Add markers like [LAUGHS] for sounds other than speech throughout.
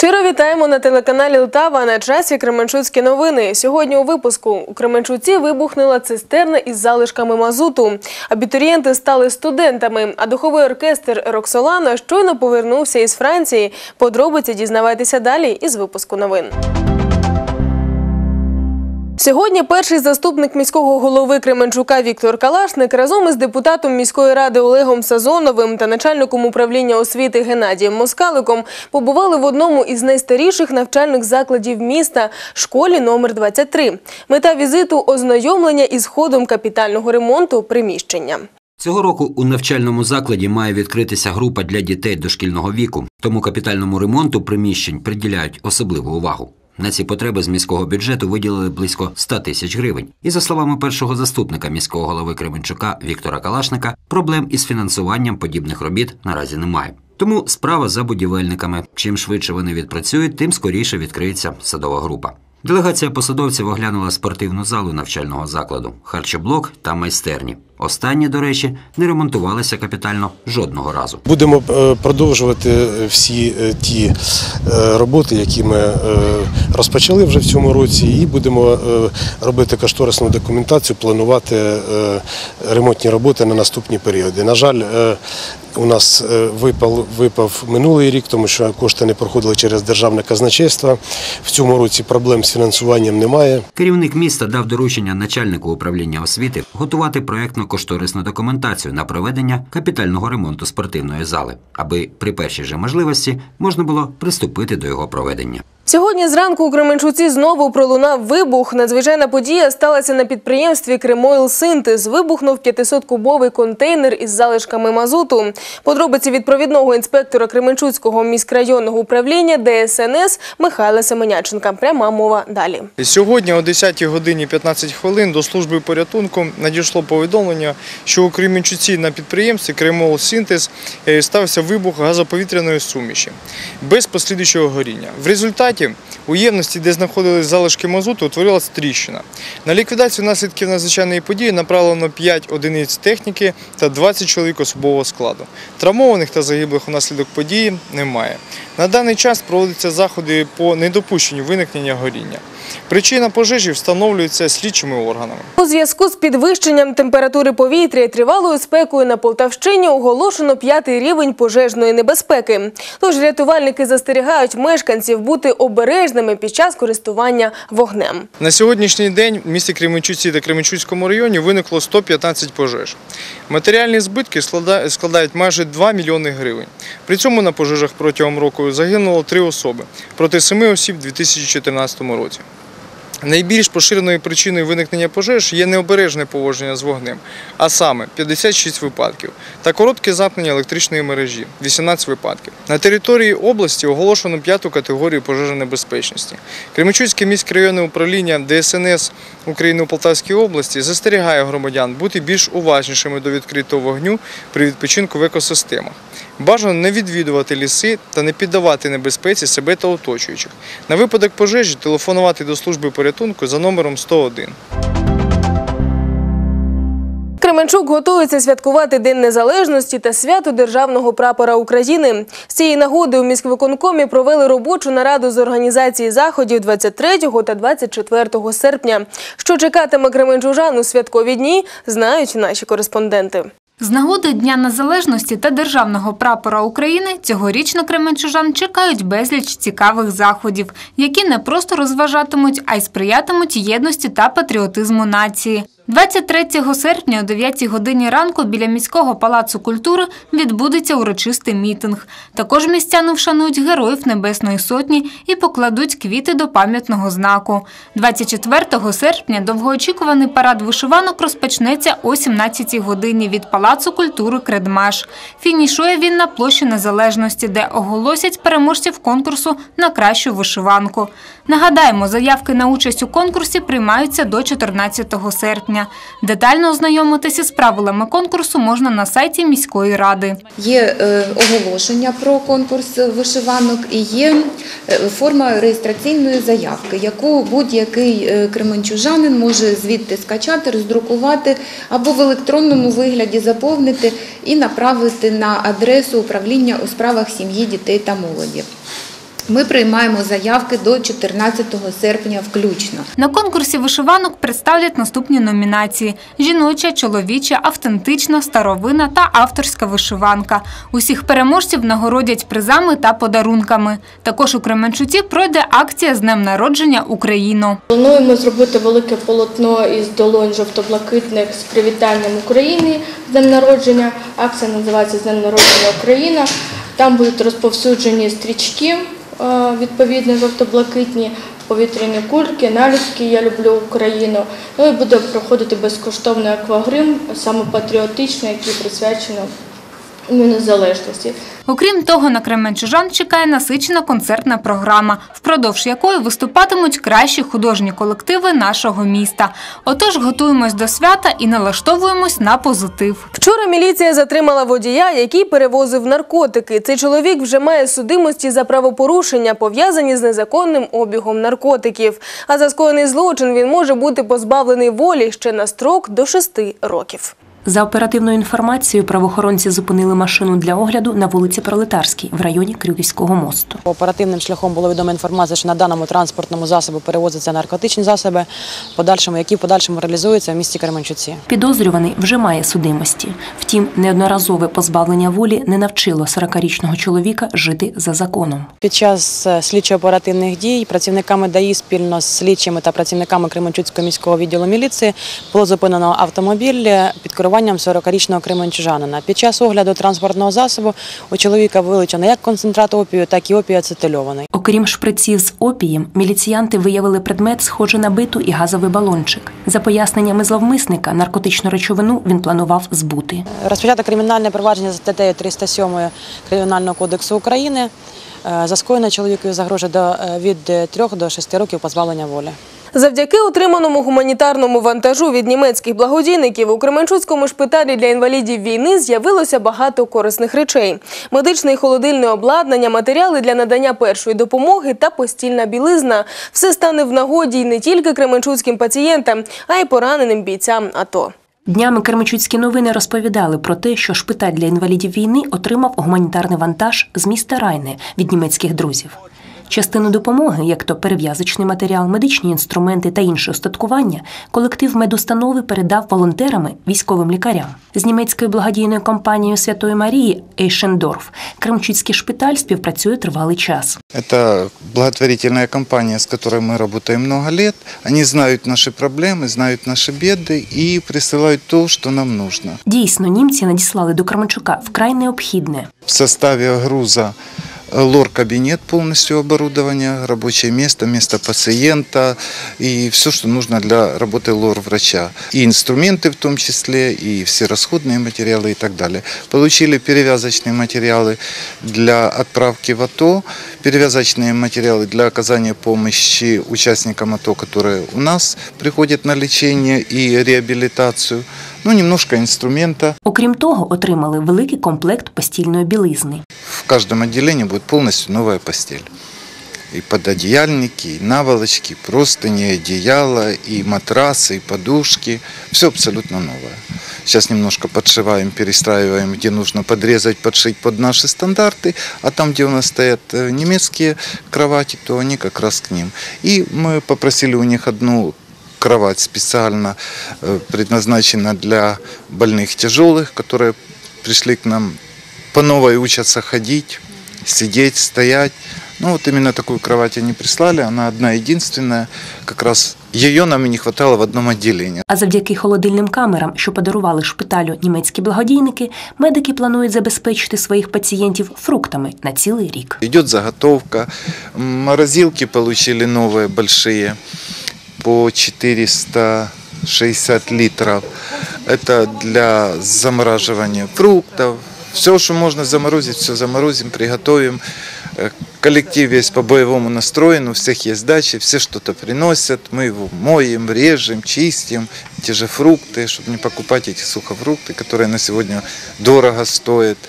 Щиро вітаємо на телеканалі Лтава на часі Кременчуцькі новини. Сьогодні у випуску у Кременчуці вибухнула цистерна із залишками мазуту. Абітурієнти стали студентами, а духовий оркестр Роксолана щойно повернувся із Франції. Подробиці дізнавайтеся далі із випуску новин. Сьогодні перший заступник міського голови Кременчука Віктор Калашник разом із депутатом міської ради Олегом Сазоновим та начальником управління освіти Геннадієм Москаликом побували в одному із найстаріших навчальних закладів міста школі номер 23. Мета візиту ознайомлення із ходом капітального ремонту приміщення. Цього року у навчальному закладі має відкритися група для дітей дошкільного віку, тому капітальному ремонту приміщень приділяють особливу увагу. На ці потреби з міського бюджету виділили близько 100 тисяч гривень. І за словами першого заступника міського голови Кременчука Віктора Калашника, проблем із фінансуванням подібних робіт наразі немає. Тому справа за будівельниками. Чим швидше вони відпрацюють, тим скоріше відкриється садова група. Делегація посадовців оглянула спортивну залу навчального закладу, харчоблок та майстерні. Останні, до речі, не ремонтувалися капітально жодного разу. Будемо е, продовжувати всі е, ті е, роботи, які ми е, розпочали вже в цьому році, і будемо е, робити кошторисну документацію, планувати е, ремонтні роботи на наступні періоди. На жаль, е, у нас е, випав, випав минулий рік, тому що кошти не проходили через державне казначейство. В цьому році проблем з фінансуванням немає. Керівник міста дав доручення начальнику управління освіти готувати проєктно-кошторисну документацію на проведення капітального ремонту спортивної зали, аби при першій же можливості можна було приступити до його проведення. Сьогодні зранку у Кременчуці знову пролунав вибух. Надзвичайна подія сталася на підприємстві Кремойл Синтез. Вибухнув 500-кубовий контейнер із залишками мазуту. Подробиці від провідного інспектора Кременчуцького міськрайонного управління ДСНС Михайла Семеняченка. Пряма мова далі. Сьогодні о 10 годині 15 хвилин до служби порятунку надійшло повідомлення, що у Кременчуці на підприємстві Кремол Синтез е, стався вибух газоповітряної суміші без послідуючого горіння. В результаті у ємності, де знаходились залишки мазуту, утворилася тріщина. На ліквідацію наслідків надзвичайної події направлено 5 одиниць техніки та 20 чоловік особового складу. Травмованих та загиблих унаслідок події немає. На даний час проводяться заходи по недопущенню виникнення горіння. Причина пожежі встановлюється слідчими органами. У зв'язку з підвищенням температури повітря і тривалою спекою на Полтавщині оголошено п'ятий рівень пожежної небезпеки. Тож рятувальники застерігають мешканців бути обережними під час користування вогнем. На сьогоднішній день в місті Кременчуці та Кременчуцькому районі виникло 115 пожеж. Матеріальні збитки склада- складають майже 2 мільйони гривень. При цьому на пожежах протягом року загинуло 3 особи проти 7 осіб у 2014 році. Найбільш поширеною причиною виникнення пожеж є необережне поводження з вогнем, а саме 56 випадків, та коротке замкнення електричної мережі 18 випадків. На території області оголошено п'яту категорію пожежонебезпечності. Кременчуцьке міськрайонне управління ДСНС України у Полтавській області застерігає громадян бути більш уважнішими до відкритого вогню при відпочинку в екосистемах. Бажано не відвідувати ліси та не піддавати небезпеці себе та оточуючих. На випадок пожежі телефонувати до служби порятунку за номером 101. Кременчук готується святкувати День Незалежності та свято Державного прапора України. З цієї нагоди у міськвиконкомі провели робочу нараду з організації заходів 23 та 24 серпня. Що чекатиме кременчужан у святкові дні, знають наші кореспонденти. З нагоди Дня Незалежності та Державного прапора України цьогоріч на кременчужан чекають безліч цікавих заходів, які не просто розважатимуть, а й сприятимуть єдності та патріотизму нації. 23 серпня о 9 годині ранку біля міського палацу культури відбудеться урочистий мітинг. Також містяни вшанують героїв Небесної Сотні і покладуть квіти до пам'ятного знаку. 24 серпня довгоочікуваний парад вишиванок розпочнеться о 17 годині від палацу культури Кредмаш. Фінішує він на площі Незалежності, де оголосять переможців конкурсу на кращу вишиванку. Нагадаємо, заявки на участь у конкурсі приймаються до 14 серпня. Детально ознайомитися з правилами конкурсу можна на сайті міської ради. Є е, оголошення про конкурс вишиванок і є е, форма реєстраційної заявки, яку будь-який е, кременчужанин може звідти скачати, роздрукувати або в електронному вигляді заповнити і направити на адресу управління у справах сім'ї, дітей та молоді. Ми приймаємо заявки до 14 серпня включно. На конкурсі вишиванок представлять наступні номінації: жіноча, чоловіча, автентична, старовина та авторська вишиванка. Усіх переможців нагородять призами та подарунками. Також у Кременчуці пройде акція з днем народження Україну. Плануємо зробити велике полотно із долонь жовто-блакитних з привітанням України з днем народження. Акція називається «З днем народження Україна. Там будуть розповсюджені стрічки, е, відповідно жовто-блакитні, повітряні кульки, наліпки Я люблю Україну. Ну і буде проходити безкоштовний аквагрим, саме патріотичний, який присвячено незалежності. Окрім того, на кременчужан чекає насичена концертна програма, впродовж якої виступатимуть кращі художні колективи нашого міста. Отож, готуємось до свята і налаштовуємось на позитив. Вчора міліція затримала водія, який перевозив наркотики. Цей чоловік вже має судимості за правопорушення, пов'язані з незаконним обігом наркотиків. А за скоєний злочин він може бути позбавлений волі ще на строк до 6 років. За оперативною інформацією, правоохоронці зупинили машину для огляду на вулиці Пролетарській в районі Крюківського мосту. Оперативним шляхом було відома інформація, що на даному транспортному засобу перевозяться наркотичні засоби, подальшому, які в подальшому реалізуються в місті Кременчуці. Підозрюваний вже має судимості. Втім, неодноразове позбавлення волі не навчило 40-річного чоловіка жити за законом. Під час е, слідчо-оперативних дій працівниками ДАІ спільно з слідчими та працівниками Кременчуцького міського відділу міліції було зупинено автомобіль е, під керуванням 40-річного кременчужанина. Під час огляду транспортного засобу у чоловіка вилучено як концентрат опію, так і опій ацетильований. Окрім шприців з опієм, міліціянти виявили предмет, схожий на биту і газовий балончик. За поясненнями зловмисника, наркотичну речовину він планував збути. Розпочато кримінальне провадження за статтею 307 Кримінального кодексу України. Е, За скоєне чоловікові загрожує до, е, від 3 до 6 років позбавлення волі. Завдяки отриманому гуманітарному вантажу від німецьких благодійників у Кременчуцькому шпиталі для інвалідів війни з'явилося багато корисних речей: медичне і холодильне обладнання, матеріали для надання першої допомоги та постільна білизна. Все стане в нагоді не тільки кременчуцьким пацієнтам, а й пораненим бійцям АТО. Днями Кермичуцькі новини розповідали про те, що шпиталь для інвалідів війни отримав гуманітарний вантаж з міста Райне від німецьких друзів. Частину допомоги, як то перев'язочний матеріал, медичні інструменти та інше устаткування, колектив медустанови передав волонтерами військовим лікарям. З німецькою благодійною компанією Святої Марії Ейшендорф Кремчуцький шпиталь співпрацює тривалий час. Это благотворительная компания, с которой мы работаем много лет. Они знают наши проблемы, знают наши беды и присылают то, что нам нужно. Дійсно, німці надіслали до Кременчука вкрай необхідне. В составе груза Лор-кабинет полностью оборудование, рабочее место, место пациента и все, что нужно для работы лор-врача. И инструменты в том числе, и все расходные материалы и так далее. Получили перевязочные материалы для отправки в АТО, перевязочные материалы для оказания помощи участникам АТО, которые у нас приходят на лечение и реабилитацию. Ну, немножко инструмента. Окрім того, отримали великий комплект постільної білизни. В каждом отделении будет полностью новая постель. И пододеяльники, и наволочки, простыни, одеяла, и матрасы, и подушки. Все абсолютно новое. Сейчас немножко подшиваем, перестраиваем, где нужно подрезать, подшить под наши стандарты. А там, где у нас стоят э, немецкие кровати, то они как раз к ним. И мы попросили у них одну кровать специально э, предназначена для больных тяжелых, которые пришли к нам по новой учатся ходить, сидеть, стоять. Ну вот именно такую кровать они прислали, она одна единственная, как раз ее нам и не хватало в одном отделении. А завдяки холодильним камерам, що подарували шпиталю німецькі благодійники, медики планують забезпечити своїх пацієнтів фруктами на цілий рік. Идет заготовка, М, морозилки получили новые большие по 460 литров. Это для замораживания фруктов. Все, что можно заморозить, все заморозим, приготовим. Э, Коллектив весь по-боевому настроен, у всех есть дачи, все что-то приносят, мы его моем, режем, чистим, те же фрукты, чтобы не покупать эти сухофрукты, которые на сегодня дорого стоят.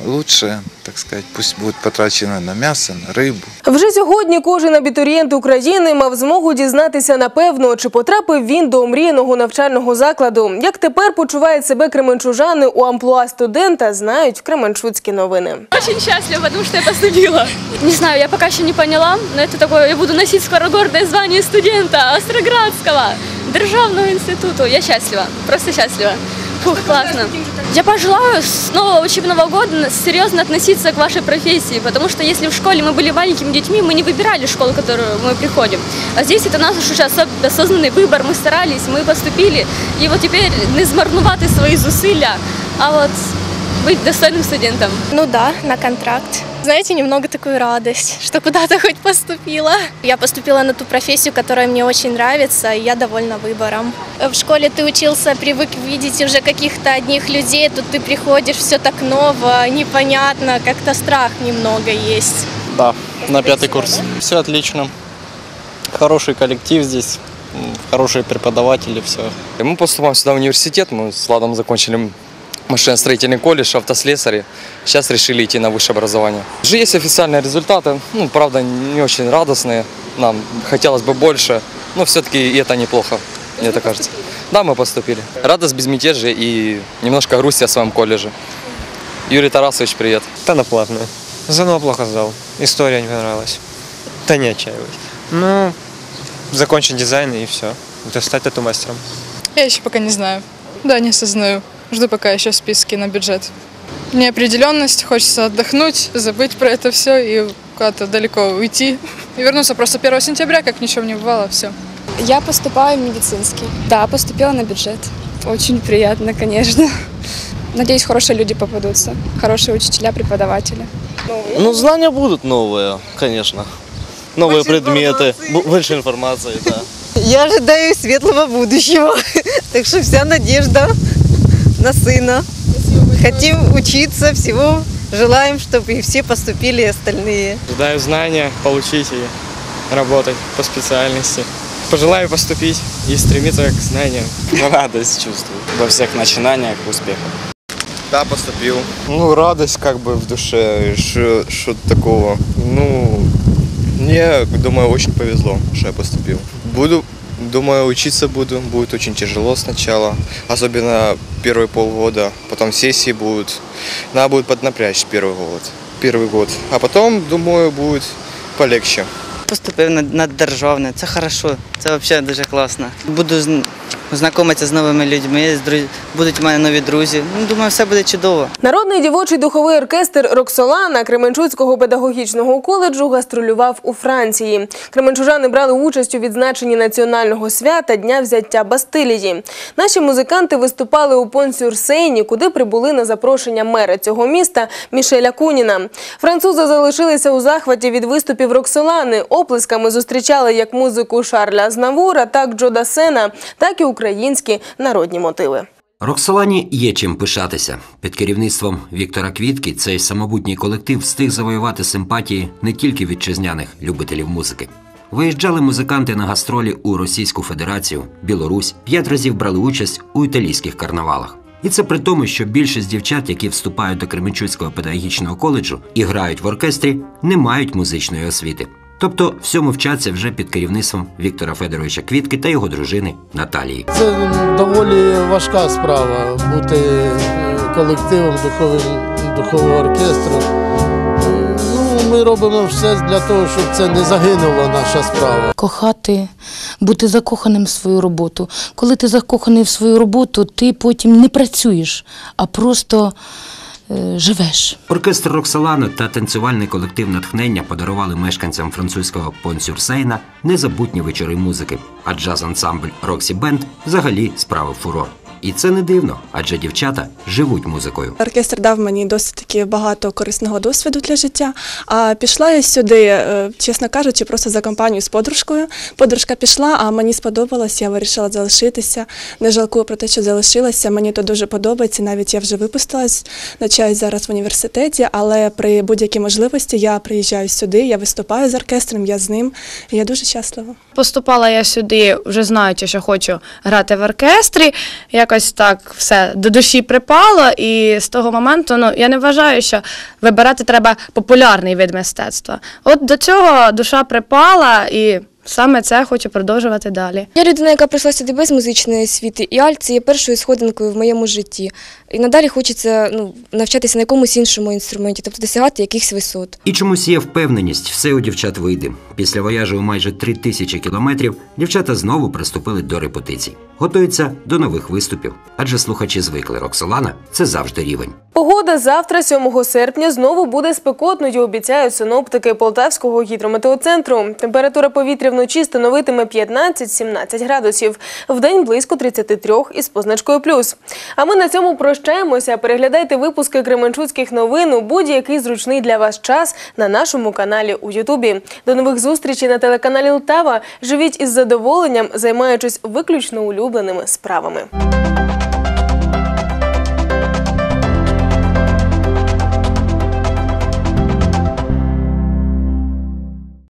лучше, так сказать, пусть будет потрачено на мясо, на рыбу. Вже сьогодні кожен абітурієнт України мав змогу дізнатися напевно, чи потрапив він до омріяного навчального закладу. Як тепер почувають себе кременчужани у амплуа студента, знають Кременчуцькі новини. Очень счастлива, потому что я поступила. Не знаю, я пока еще не поняла, но это такое, я буду носить скоро гордое звание студента Остроградского Державного института. Я счастлива, просто счастлива. Фух, классно. Я пожелаю с нового учебного года серьезно относиться к вашей профессии, потому что если в школе мы были маленькими детьми, мы не выбирали школу, в которую мы приходим. А здесь это наш уже особ- осознанный выбор, мы старались, мы поступили, и вот теперь не змарнувати свої зусилля, а вот быть достойным студентом. Ну да, на контракт. Знаете, немного такую радость, что куда-то хоть поступила. Я поступила на ту профессию, которая мне очень нравится, и я довольна выбором. В школе ты учился, привык видеть уже каких-то одних людей, тут ты приходишь, все так ново, непонятно, как-то страх немного есть. Да, на пятый курс. Все отлично. Хороший коллектив здесь, хорошие преподаватели, все. Мы поступаем сюда в университет, мы с Владом закончили машиностроительный колледж, автослесари. Сейчас решили идти на высшее образование. Уже есть официальные результаты, ну, правда, не очень радостные. Нам хотелось бы больше, но все-таки и это неплохо, мне так кажется. Да, мы поступили. Радость, безмятежье и немножко грусти о своем колледже. Юрий Тарасович, привет. Да на платную. ЗНО плохо сдал. История не понравилась. Да не отчаиваюсь. Ну, закончить дизайн и все. Стать тату-мастером. Я еще пока не знаю. Да, не осознаю. Жду пока еще в списке на бюджет. Неопределенность, хочется отдохнуть, забыть про это все и куда-то далеко уйти. И вернуться просто 1 сентября, как ничего не бывало, все. Я поступаю в медицинский. Да, поступила на бюджет. Очень приятно, конечно. Надеюсь, хорошие люди попадутся. Хорошие учителя, преподаватели. Ну, знания будут новые, конечно. Новые предметы, бу- больше информации, да. Я ожидаю светлого будущего. [LAUGHS] Так что вся надежда на сына. Хотим учиться, всего желаем, чтобы и все поступили остальные. Ждаю знания, получить и работать по специальности. Пожелаю поступить и стремиться к знаниям. Радость чувствую во всех начинаниях, успехах. Да, поступил. Ну, радость как бы в душе, что- что-то такого. Ну, мне, думаю, очень повезло, что я поступил. Буду, думаю, учиться буду. Будет очень тяжело сначала, особенно первые полгода. Потом сессии будут. Надо будет поднапрячь первый год. Первый год. А потом, думаю, будет полегче. Поступив на, на державне, це хорошо, це взагалі дуже класно. Буду зн- з новими людьми, будуть у мене нові друзі. Ну, думаю, все буде чудово. Народний дівочий духовий оркестр Роксолана Кременчуцького педагогічного коледжу гастролював у Франції. Кременчужани брали участь у відзначенні національного свята Дня взяття Бастилії. Наші музиканти виступали у Понсюрсейні, куди прибули на запрошення мера цього міста Мішеля Куніна. Французи залишилися у захваті від виступів Роксолани. Оплесками зустрічали як музику Шарля Азнавура, так Джо Дасена, так і українські народні мотиви. Роксолані є чим пишатися. Під керівництвом Віктора Квітки цей самобутній колектив встиг завоювати симпатії не тільки вітчизняних любителів музики. Виїжджали музиканти на гастролі у Російську Федерацію, Білорусь, п'ять разів брали участь у італійських карнавалах. І це при тому, що більшість дівчат, які вступають до Кременчуцького педагогічного коледжу і грають в оркестрі, не мають музичної освіти. Тобто всьому вчаться вже під керівництвом Віктора Федоровича Квітки та його дружини Наталії. Це доволі важка справа бути е, колективом духовим, духового оркестру. Е, Ну, ми робимо все для того, щоб це не загинула наша справа. Кохати, бути закоханим в свою роботу. Коли ти закоханий в свою роботу, ти потім не працюєш, а просто живеш. Оркестр Роксолана та танцювальний колектив натхнення подарували мешканцям французького Понсюрсейна незабутні вечори музики, а джаз-ансамбль Роксі Бенд взагалі справив фурор. І це не дивно, адже дівчата живуть музикою. Оркестр дав мені досить таки багато корисного досвіду для життя. А пішла я сюди, е, чесно кажучи, просто за компанію з подружкою. Подружка пішла, а мені сподобалось, я вирішила залишитися. Не жалкую про те, що залишилася. Мені тут дуже подобається. Навіть я вже випустилась, навчаюсь зараз в університеті, але при будь-якій можливості я приїжджаю сюди, я виступаю з оркестром, я з ним. І я дуже щаслива. Поступала я сюди, вже знаючи, що хочу грати в оркестрі. Якось якось так все до душі припало, і з того моменту ну я не вважаю, що вибирати треба популярний вид мистецтва. От до цього душа припала, і саме це хочу продовжувати далі. Я людина, яка прийшла сюди без музичної освіти, і альт це є першою сходинкою в моєму житті. І надалі хочеться ну, навчатися на якомусь іншому інструменті, тобто досягати якихось висот. І чомусь є впевненість, все у дівчат вийде. Після вояжу у майже три тисячі кілометрів дівчата знову приступили до репетицій. Готуються до нових виступів, адже слухачі звикли Роксолана це завжди рівень. Погода завтра, 7 серпня, знову буде спекотною, обіцяють синоптики Полтавського гідрометеоцентру. Температура повітря вночі становитиме 15-17 градусів, вдень близько 33 із позначкою плюс. А ми на цьому прощаємося. Переглядайте випуски Кременчуцьких новин у будь-який зручний для вас час на нашому каналі у Ютубі. До нових зустрічей на телеканалі Лтава. Живіть із задоволенням, займаючись виключно улюбленими справами.